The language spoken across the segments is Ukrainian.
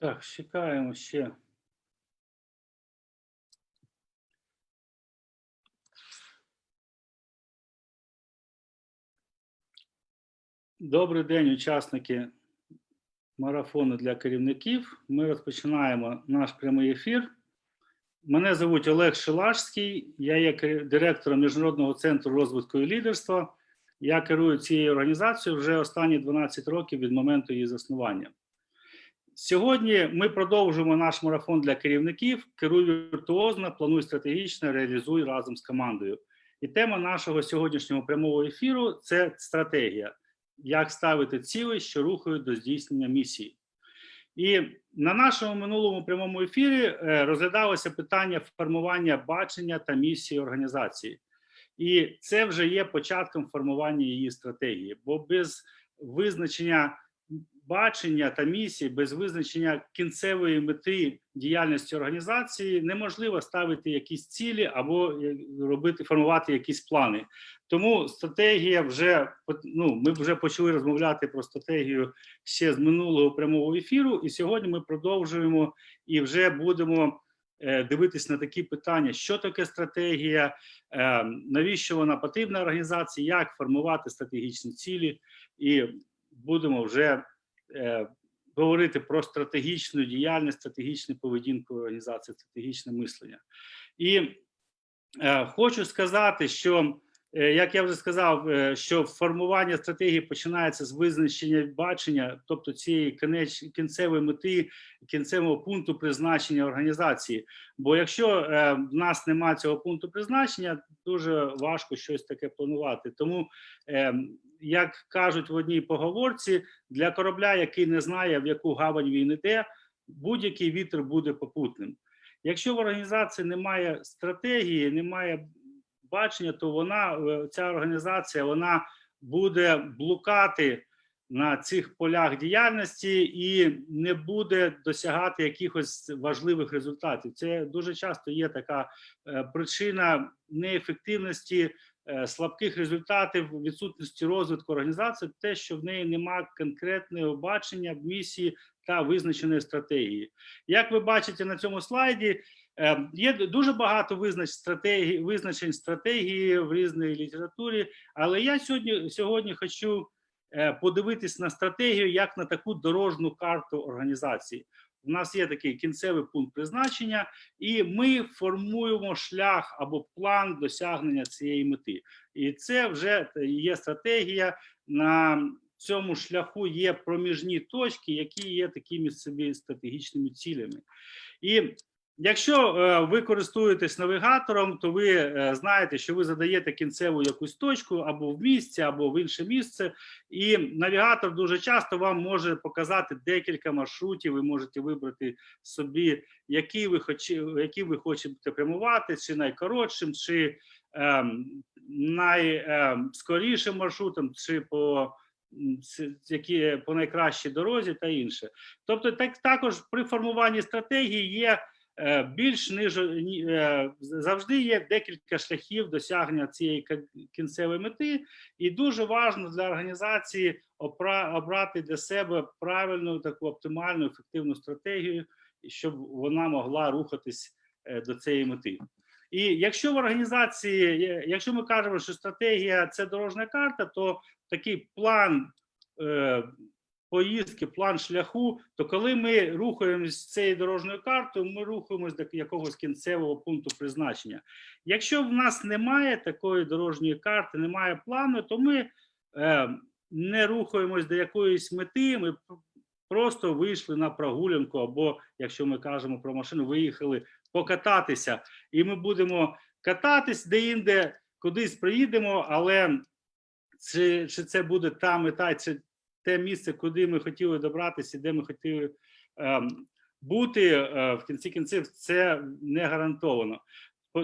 Так, чекаємо ще. Добрий день, учасники марафону для керівників. Ми розпочинаємо наш прямий ефір. Мене звуть Олег Шилашський, я є директором Міжнародного центру розвитку і лідерства. Я керую цією організацією вже останні 12 років від моменту її заснування. Сьогодні ми продовжуємо наш марафон для керівників. Керуй віртуозно, плануй стратегічно, реалізуй разом з командою. І тема нашого сьогоднішнього прямого ефіру це стратегія. Як ставити цілі, що рухають до здійснення місії. І на нашому минулому прямому ефірі е, розглядалося питання формування бачення та місії організації. І це вже є початком формування її стратегії, бо без визначення бачення та місії, без визначення кінцевої мети діяльності організації неможливо ставити якісь цілі або е, робити формувати якісь плани. Тому стратегія вже ну, ми вже почали розмовляти про стратегію ще з минулого прямого ефіру, і сьогодні ми продовжуємо і вже будемо е, дивитись на такі питання: що таке стратегія, е, навіщо вона потрібна організації, як формувати стратегічні цілі, і будемо вже говорити про стратегічну діяльність, стратегічну поведінку організації, стратегічне мислення. І е, хочу сказати, що Е, Як я вже сказав, е, що формування стратегії починається з визначення бачення, тобто цієї кінцевої мети, кінцевого пункту призначення організації. Бо якщо е, в нас немає цього пункту призначення, дуже важко щось таке планувати. Тому, е, як кажуть в одній поговорці, для корабля, який не знає, в яку гавань він іде, будь-який вітер буде попутним. Якщо в організації немає стратегії, немає бачення, то вона е, ця організація вона буде блукати на цих полях діяльності і не буде досягати якихось важливих результатів. Це дуже часто є така е, причина неефективності, слабких результатів, відсутності розвитку організації, те, що в неї немає конкретного бачення, місії та визначеної стратегії. Як ви бачите на цьому слайді, Е, Є дуже багато визнач стратегії, визначень стратегії в різній літературі, але я сьогодні, сьогодні хочу е, подивитись на стратегію як на таку дорожну карту організації. У нас є такий кінцевий пункт призначення, і ми формуємо шлях або план досягнення цієї мети. І це вже є стратегія. На цьому шляху є проміжні точки, які є такими собі стратегічними цілями. І Якщо е, ви користуєтесь навігатором, то ви е, знаєте, що ви задаєте кінцеву якусь точку або в місці, або в інше місце, і навігатор дуже часто вам може показати декілька маршрутів. Ви можете вибрати собі, який ви хоче, який ви хочете прямувати, чи найкоротшим, чи ем, найскорішим маршрутом, чи по які по найкращій дорозі та інше. Тобто, так також при формуванні стратегії є більш ниж ні- е, завжди є декілька шляхів досягнення цієї кінцевої мети, і дуже важливо для організації обрати для себе правильну таку оптимальну ефективну стратегію, щоб вона могла рухатись е, до цієї мети. І якщо в організації, якщо ми кажемо, що стратегія це дорожня карта, то такий план е, поїздки, план шляху, то коли ми рухаємось цією дорожньою картою, ми рухаємось до якогось кінцевого пункту призначення. Якщо в нас немає такої дорожньої карти, немає плану, то ми е, не рухаємось до якоїсь мети, ми просто вийшли на прогулянку, або якщо ми кажемо про машину, виїхали покататися, і ми будемо кататись де-інде, кудись приїдемо, але чи, чи це буде та мета, чи те місце, куди ми хотіли добратися, де ми хотіли ем, бути е, в кінці кінців, це не гарантовано.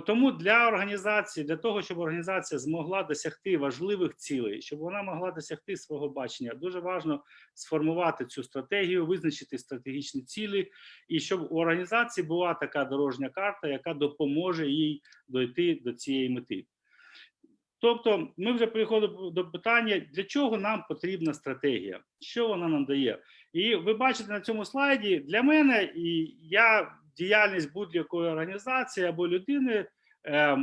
Тому для організації, для того, щоб організація змогла досягти важливих цілей, щоб вона могла досягти свого бачення, дуже важливо сформувати цю стратегію, визначити стратегічні цілі, і щоб у організації була така дорожня карта, яка допоможе їй дойти до цієї мети. Тобто, ми вже переходимо до питання, для чого нам потрібна стратегія, що вона нам дає. І ви бачите на цьому слайді для мене, і я діяльність будь-якої організації або людини е,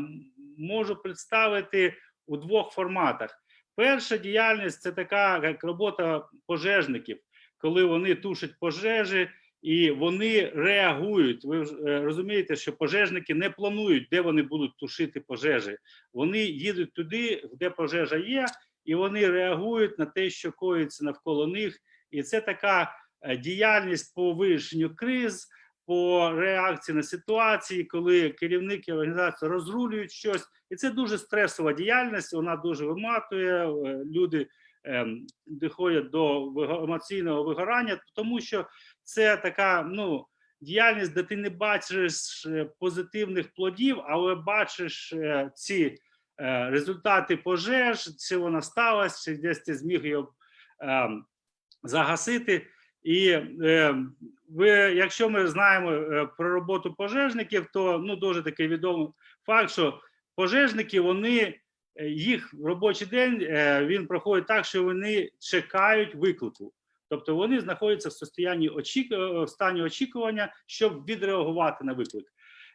можу представити у двох форматах. Перша діяльність це така як робота пожежників, коли вони тушать пожежі і вони реагують. Ви е, розумієте, що пожежники не планують, де вони будуть тушити пожежі. Вони їдуть туди, де пожежа є, і вони реагують на те, що коїться навколо них. І це така е, діяльність по вирішенню криз, по реакції на ситуації, коли керівники організації розрулюють щось, і це дуже стресова діяльність. Вона дуже виматує. е, Люди ем, доходять до емоційного вигорання, тому що це така ну діяльність, де ти не бачиш е, позитивних плодів, але бачиш е, ці е, результати пожеж, чи вона сталася, чи десь ти зміг її ем, загасити. І е, ви, якщо ми знаємо е, про роботу пожежників, то ну дуже такий відомий факт, що пожежники вони їх робочий день е, він проходить так, що вони чекають виклику. Тобто вони знаходяться в состоянні очік... е, в стані очікування, щоб відреагувати на виклик.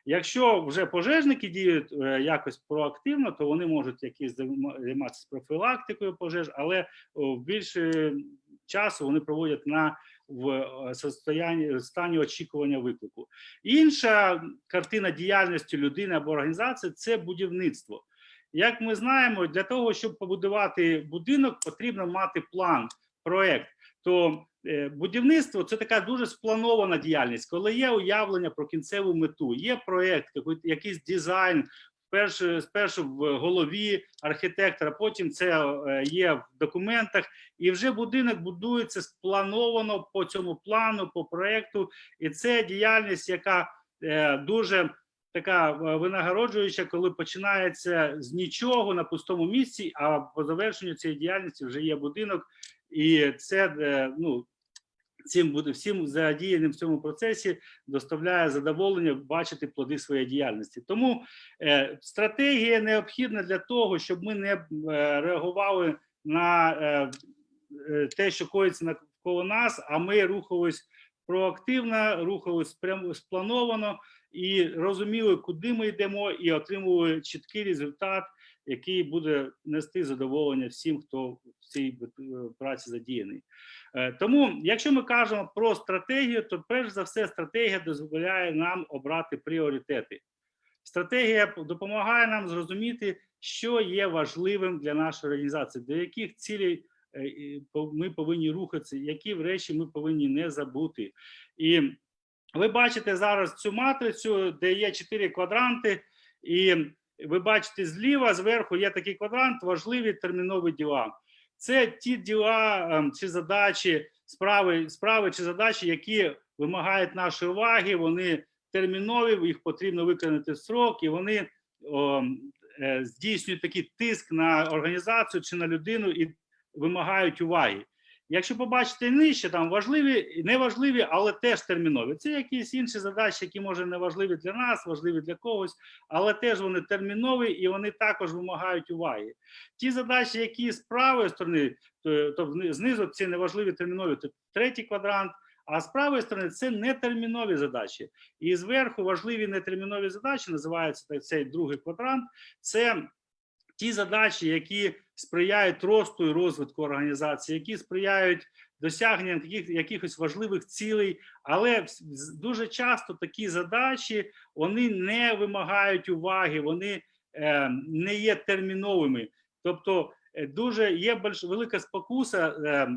Якщо вже пожежники діють е, якось проактивно, то вони можуть якісь займатися профілактикою пожеж, але о, більше часу вони проводять на в е, состоянні стані очікування виклику. Інша картина діяльності людини або організації це будівництво. Як ми знаємо, для того, щоб побудувати будинок, потрібно мати план, проект. То е, будівництво це така дуже спланована діяльність, коли є уявлення про кінцеву мету, є проект, якийсь дизайн. Перше, спершу в голові архітектора, потім це е, є в документах, і вже будинок будується сплановано по цьому плану, по проекту. І це діяльність, яка е, дуже така винагороджуюча, коли починається з нічого на пустому місці, а по завершенню цієї діяльності вже є будинок, і це е, ну. Цим буде всім задіяним в цьому процесі доставляє задоволення бачити плоди своєї діяльності. Тому е, стратегія необхідна для того, щоб ми не е, реагували на е, е, те, що коїться навколо нас, а ми рухались проактивно, рухались прямо сплановано і розуміли, куди ми йдемо, і отримували чіткий результат, який буде нести задоволення всім, хто в цій е, праці задіяний. Е, Тому, якщо ми кажемо про стратегію, то перш за все стратегія дозволяє нам обрати пріоритети. Стратегія допомагає нам зрозуміти, що є важливим для нашої організації, до яких цілей е, ми повинні рухатися, які речі ми повинні не забути. І ви бачите зараз цю матрицю, де є чотири квадранти, і ви бачите зліва, зверху є такий квадрант, важливі термінові діла. Це ті діла ем, чи задачі, справи, справи чи задачі, які вимагають нашої уваги, вони термінові, їх потрібно виконати в срок, і вони о, е, здійснюють такий тиск на організацію чи на людину і вимагають уваги. Якщо побачите нижче, там важливі, неважливі, але теж термінові. Це якісь інші задачі, які може не важливі для нас, важливі для когось, але теж вони термінові і вони також вимагають уваги. Ті задачі, які з правої сторони, то, то знизу ці неважливі термінові, то третій квадрант. А з правої сторони це нетермінові задачі. І зверху важливі нетермінові задачі називається цей другий квадрант. Це ті задачі, які сприяють росту і розвитку організації, які сприяють досягненням таких якихось важливих цілей, але дуже часто такі задачі вони не вимагають уваги, вони е, не є терміновими. Тобто, е, дуже є більш велика спокуса е,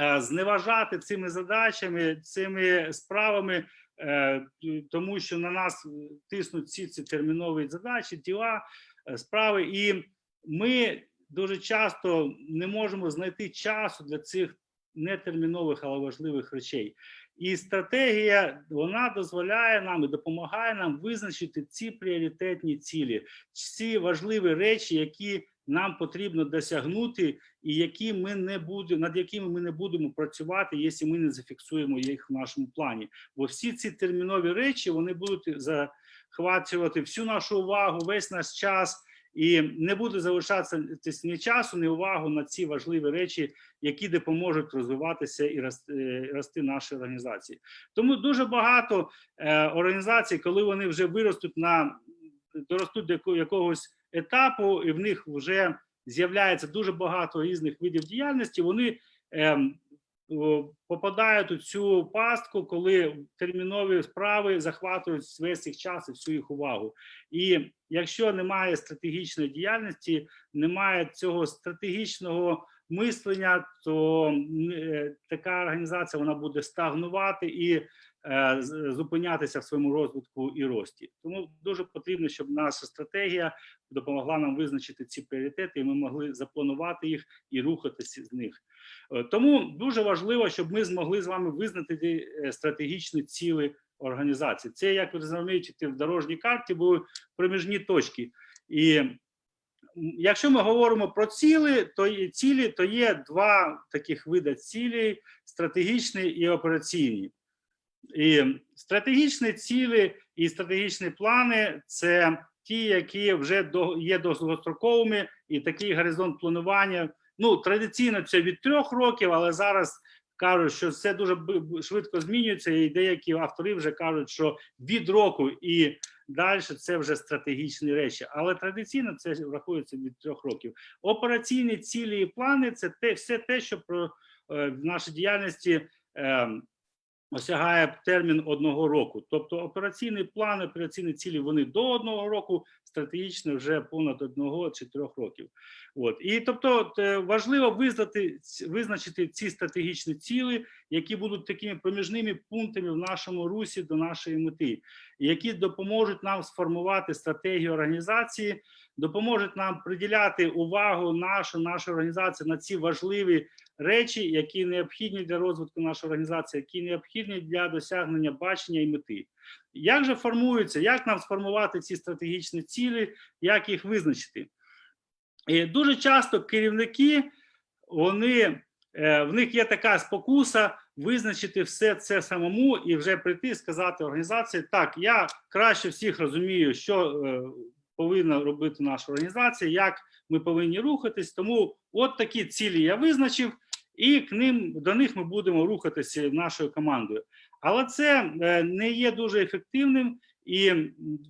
е, зневажати цими задачами, цими справами, е, тому що на нас тиснуть всі ці термінові задачі, діла, е, справи, і ми дуже часто не можемо знайти часу для цих нетермінових, але важливих речей. І стратегія вона дозволяє нам і допомагає нам визначити ці пріоритетні цілі, ці важливі речі, які нам потрібно досягнути, і які ми не будемо над якими ми не будемо працювати, якщо ми не зафіксуємо їх в нашому плані. Бо всі ці термінові речі вони будуть захвачувати всю нашу увагу, весь наш час. І не буде залишатися ні часу, ні увагу на ці важливі речі, які допоможуть розвиватися і рости, е, наші організації. Тому дуже багато е, організацій, коли вони вже виростуть на доростуть до якогось етапу, і в них вже з'являється дуже багато різних видів діяльності. Вони ем, попадають у цю пастку, коли термінові справи захватують весь їх час і всю їх увагу. І якщо немає стратегічної діяльності, немає цього стратегічного мислення, то е, така організація вона буде стагнувати і е, зупинятися в своєму розвитку і рості. Тому дуже потрібно, щоб наша стратегія допомогла нам визначити ці пріоритети, і ми могли запланувати їх і рухатися з них. Е, Тому дуже важливо, щоб ми змогли з вами визначити е, стратегічні цілі організації. Це, як ви розумієте, в дорожній карті були проміжні точки. І якщо ми говоримо про цілі, то є цілі, то є два таких види цілей: стратегічні і операційні. І стратегічні цілі і стратегічні плани це ті, які вже є довгостроковими, і такий горизонт планування. Ну, традиційно це від трьох років, але зараз кажуть, що це дуже швидко змінюється, і деякі автори вже кажуть, що від року і далі це вже стратегічні речі. Але традиційно це врахується від трьох років. Операційні цілі і плани це те, все те, що про е, в нашій діяльності. Е, осягає термін одного року. Тобто операційний план, операційні цілі вони до одного року, стратегічно вже понад одного чи трьох років. От і тобто е, важливо визнати визначити ці стратегічні цілі, які будуть такими проміжними пунктами в нашому русі до нашої мети, які допоможуть нам сформувати стратегію організації, допоможуть нам приділяти увагу нашу нашу організацію на ці важливі речі, які необхідні для розвитку нашої організації, які необхідні для досягнення бачення і мети. Як же формуються, як нам сформувати ці стратегічні цілі, як їх визначити? І дуже часто керівники, вони, е, в них є така спокуса визначити все це самому і вже прийти і сказати організації: так, я краще всіх розумію, що е, повинна робити наша організація, як ми повинні рухатись. Тому от такі цілі я визначив, і к ним до них ми будемо рухатися нашою командою. Але це е, не є дуже ефективним. І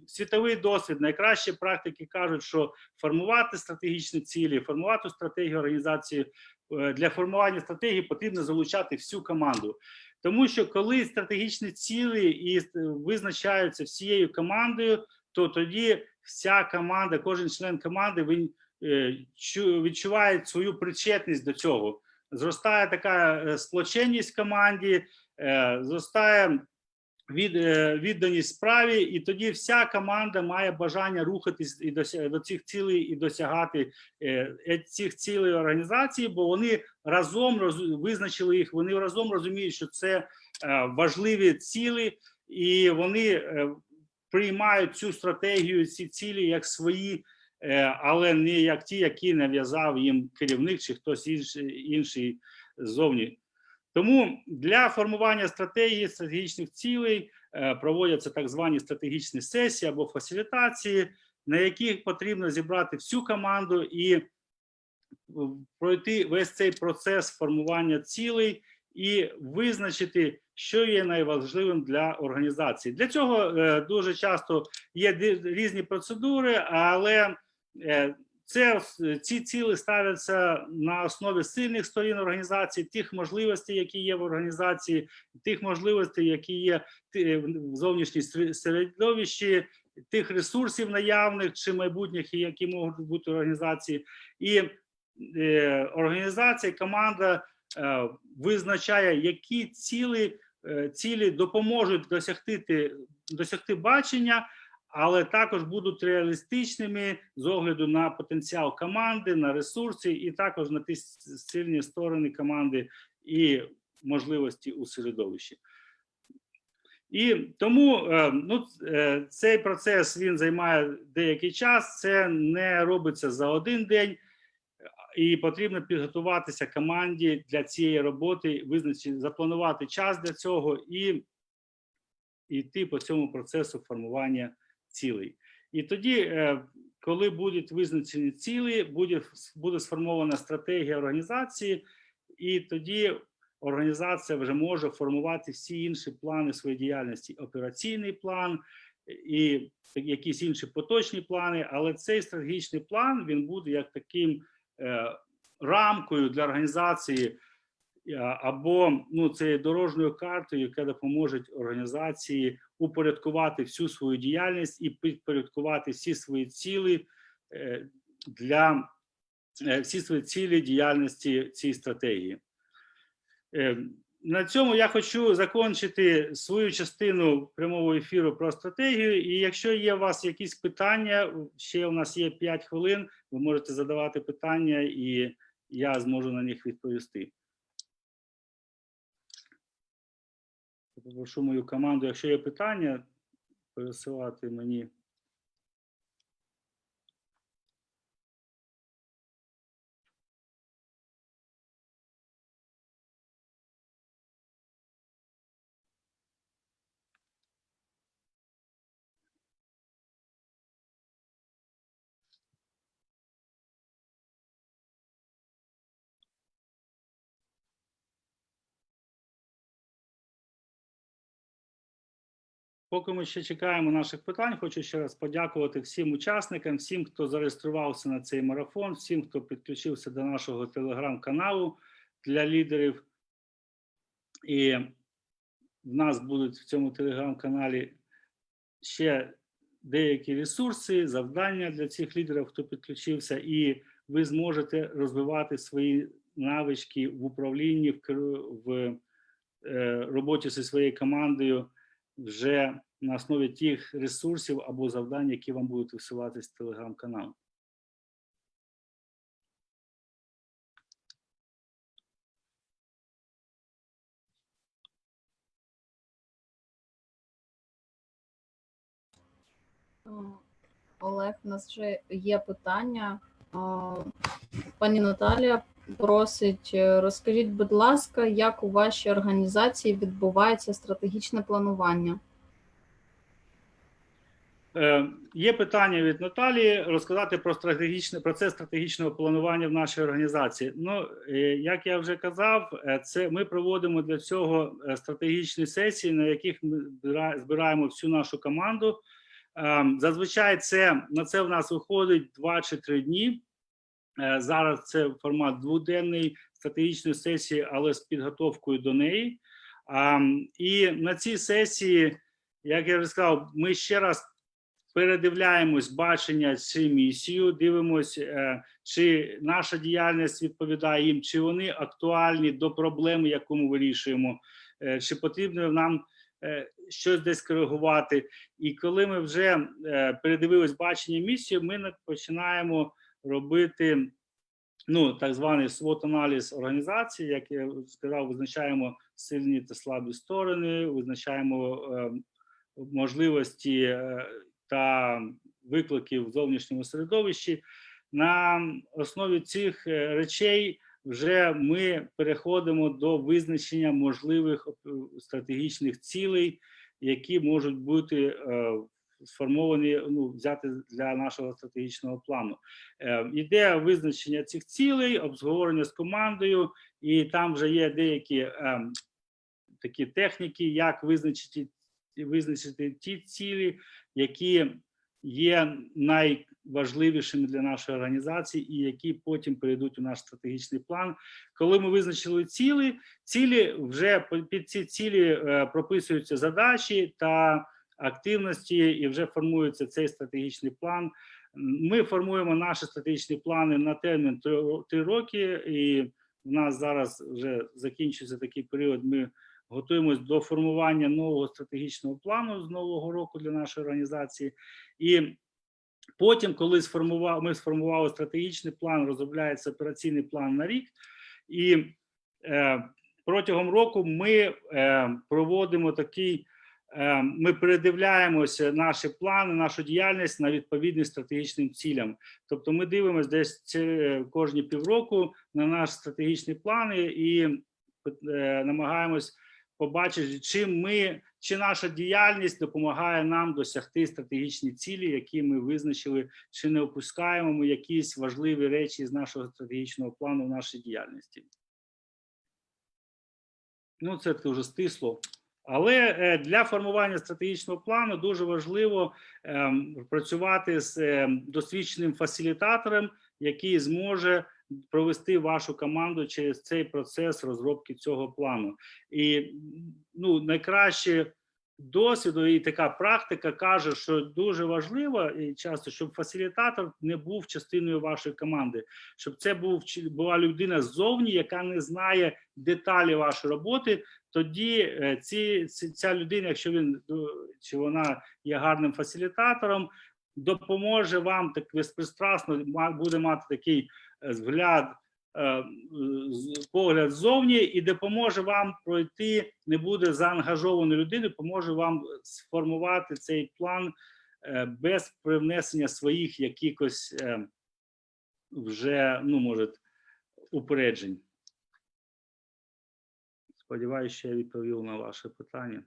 світовий досвід, найкращі практики кажуть, що формувати стратегічні цілі, формувати стратегію організації е, для формування стратегії потрібно залучати всю команду. Тому що коли стратегічні цілі і е, визначаються всією командою, то тоді вся команда, кожен член команди він е, відчуває свою причетність до цього. Зростає така е, сплоченість в команді, е, зростає від, відданість справі, і тоді вся команда має бажання рухатись і дося- до цих цілей і досягати цих цілей організації, бо вони разом роз, визначили їх, вони разом розуміють, що це важливі цілі, і вони приймають цю стратегію, ці цілі як свої, е, але не як ті, які нав'язав їм керівник чи хтось інший, інший ззовні. Тому для формування стратегії стратегічних цілей е, проводяться так звані стратегічні сесії або фасилітації, на яких потрібно зібрати всю команду і пройти весь цей процес формування цілей і визначити, що є найважливим для організації. Для цього е, дуже часто є різні процедури, але е, це ці цілі ставляться на основі сильних сторін організації, тих можливостей, які є в організації, тих можливостей, які є в зовнішній середовищі, тих ресурсів наявних чи майбутніх, які можуть бути в організації, і е, організація, команда е, визначає, які цілі, е, цілі допоможуть досягти, досягти бачення, але також будуть реалістичними з огляду на потенціал команди, на ресурси, і також на ті сильні сторони команди і можливості у середовищі. І тому е, ну, е, цей процес він займає деякий час. Це не робиться за один день, і потрібно підготуватися команді для цієї роботи, визначити, запланувати час для цього і йти по цьому процесу формування цілей. І тоді, е, коли будуть визначені цілі, буде, буде сформована стратегія організації, і тоді організація вже може формувати всі інші плани своєї діяльності, операційний план і якісь інші поточні плани. Але цей стратегічний план він буде як таким рамкою для організації е, або ну, це є дорожньою картою, яка допоможе організації упорядкувати всю свою діяльність і підпорядкувати всі свої цілі е, для е, всі свої цілі діяльності цієї стратегії. На цьому я хочу закінчити свою частину прямого ефіру про стратегію. І якщо є у вас якісь питання, ще у нас є 5 хвилин, ви можете задавати питання, і я зможу на них відповісти. Попрошу мою команду, якщо є питання, пересилати мені. Поки ми ще чекаємо наших питань, хочу ще раз подякувати всім учасникам, всім, хто зареєструвався на цей марафон, всім, хто підключився до нашого телеграм-каналу для лідерів. І в нас будуть в цьому телеграм-каналі ще деякі ресурси, завдання для цих лідерів, хто підключився, і ви зможете розвивати свої навички в управлінні, в, керу- в е, роботі зі своєю командою вже на основі тих ресурсів або завдань, які вам будуть висилати з телеграм-каналу. Е, Олег, у нас вже є питання. Е, Пані Наталія просить, е, розкажіть, будь ласка, як у вашій організації відбувається стратегічне планування? Е, Є питання від Наталії розказати про стратегічне процес стратегічного планування в нашій організації. Ну е, як я вже казав, це ми проводимо для цього стратегічні сесії, на яких ми збираємо всю нашу команду. Ем, Зазвичай це на це в нас виходить 2 чи 3 дні. Е, Зараз це формат дводенний стратегічної сесії, але з підготовкою до неї. І на цій сесії, як я вже сказав, ми ще раз передивляємось бачення чи місію, дивимось, е, чи наша діяльність відповідає їм, чи вони актуальні до проблеми, яку ми вирішуємо, е, чи потрібно нам щось десь коригувати. І коли ми вже передивились бачення місію, ми починаємо робити ну, так званий свот-аналіз організації, як я сказав, визначаємо сильні та слабі сторони, визначаємо е, можливості е, та викликів в зовнішньому середовищі. На основі цих е, речей вже ми переходимо до визначення можливих е, стратегічних цілей, які можуть бути е, сформовані, ну, взяти для нашого стратегічного плану. Е, визначення цих цілей, обговорення з командою, і там вже є деякі ем, такі техніки, як визначити, визначити ті цілі, які є найважливішими для нашої організації, і які потім перейдуть у наш стратегічний план. Коли ми визначили цілі, цілі вже під ці цілі е, прописуються задачі та активності, і вже формується цей стратегічний план. Ми формуємо наші стратегічні плани на термін три роки, і в нас зараз вже закінчується такий період. Ми готуємось до формування нового стратегічного плану з нового року для нашої організації. І потім, коли сформував, ми сформували стратегічний план, розробляється операційний план на рік. І е, протягом року ми е, проводимо такий. Е, Ми передивляємося наші плани, нашу діяльність на відповідність стратегічним цілям. Тобто, ми дивимося десь кожні півроку на наші стратегічні плани і е, намагаємось побачити, чим ми, чи наша діяльність допомагає нам досягти стратегічні цілі, які ми визначили, чи не опускаємо ми якісь важливі речі з нашого стратегічного плану в нашій діяльності. Ну, це дуже стисло. Але е, для формування стратегічного плану дуже важливо ем, працювати з ем, досвідченим фасилітатором, який зможе провести вашу команду через цей процес розробки цього плану. І ну, найкраще досвіду і така практика каже, що дуже важливо і часто, щоб фасилітатор не був частиною вашої команди, щоб це був була людина ззовні, яка не знає деталі вашої роботи. Тоді е, ці, ця людина, якщо він е, чи вона є гарним фасилітатором, допоможе вам так безпристрасно буде мати такий е, взгляд, погляд ззовні і допоможе вам пройти, не буде заангажованою людиною, поможе вам сформувати цей план без привнесення своїх якихось вже, ну, може, упереджень. Сподіваюся, що я відповів на ваше питання.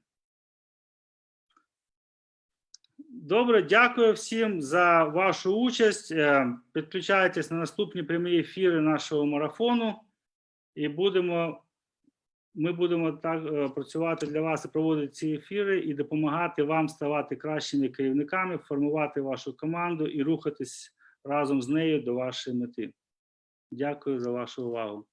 Добре, дякую всім за вашу участь. Е, Підключайтесь на наступні прямі ефіри нашого марафону, і будемо. Ми будемо так е, працювати для вас і проводити ці ефіри і допомагати вам ставати кращими керівниками, формувати вашу команду і рухатись разом з нею до вашої мети. Дякую за вашу увагу.